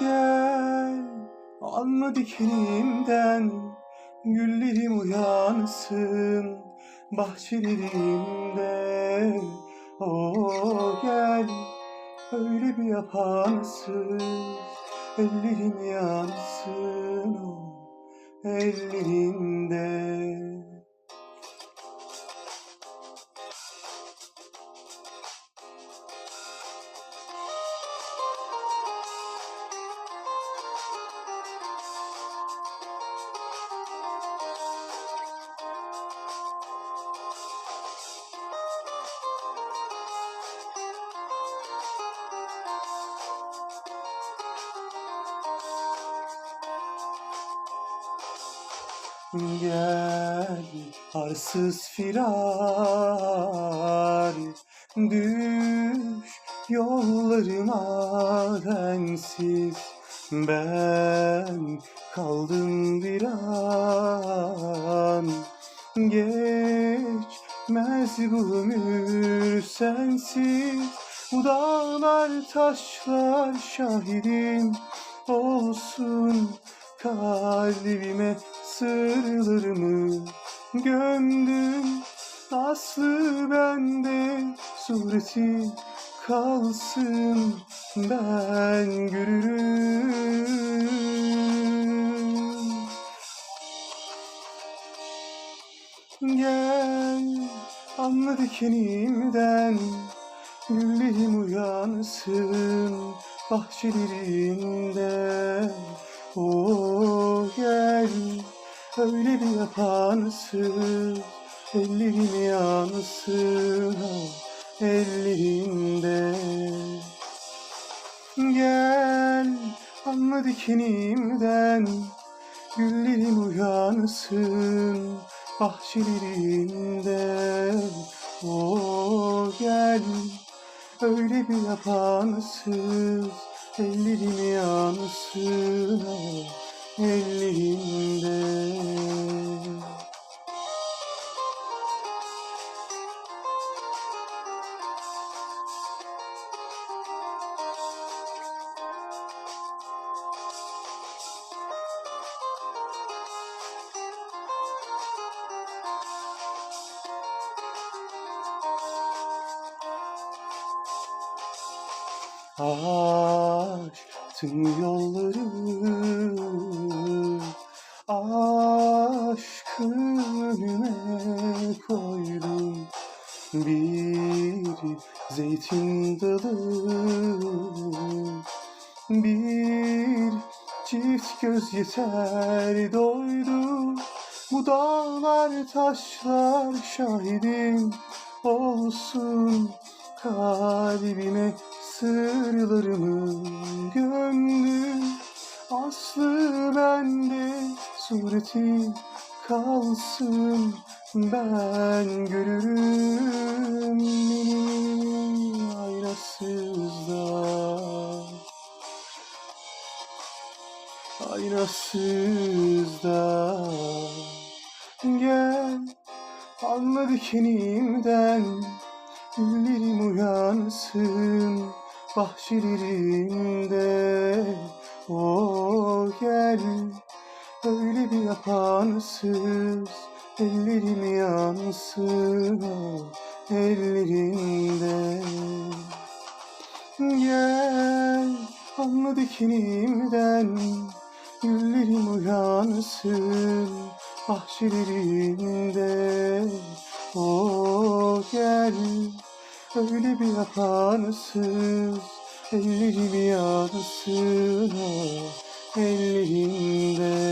Gel alma dikenimden Güllerim uyansın bahçelerimde. O gel öyle bir yapansın Ellerim yansın o ellerinde Gel arsız firar Düş yollarıma bensiz Ben kaldım bir an. Geçmez bu ömür sensiz. Bu dağlar taşlar şahidim olsun Kalbime sırlarımı gömdüm. Aslı bende sureti kalsın Ben görürüm Gel anla dikenimden Güllerim uyansın bahçelerinde O gel öyle bir yapansın Ellerim yansın o ellerinde. Gel anla dikenimden Güllerim uyansın bahçelerinde. O gel öyle bir yapansız Ellerim yansın ellerinde Aşkın yolları Aşkın önüme koydum. Bir zeytin dalı Bir çift göz yeter doydu. Bu dağlar taşlar şahidim olsun Kalbime sırlarımı gömdüm Aslı bende sureti kalsın Ben görürüm beni aynasızda. Aynasızda. Gel anla dikenimden Güllerim uyansın bahçelerinde. O gel. Öyle bir yapansız Ellerim yansın ellerinde. Gel anla dikenimden Güllerim uyansın bahçelerinde. O gel öyle bir yapansız Ellerim yansın o ellerinde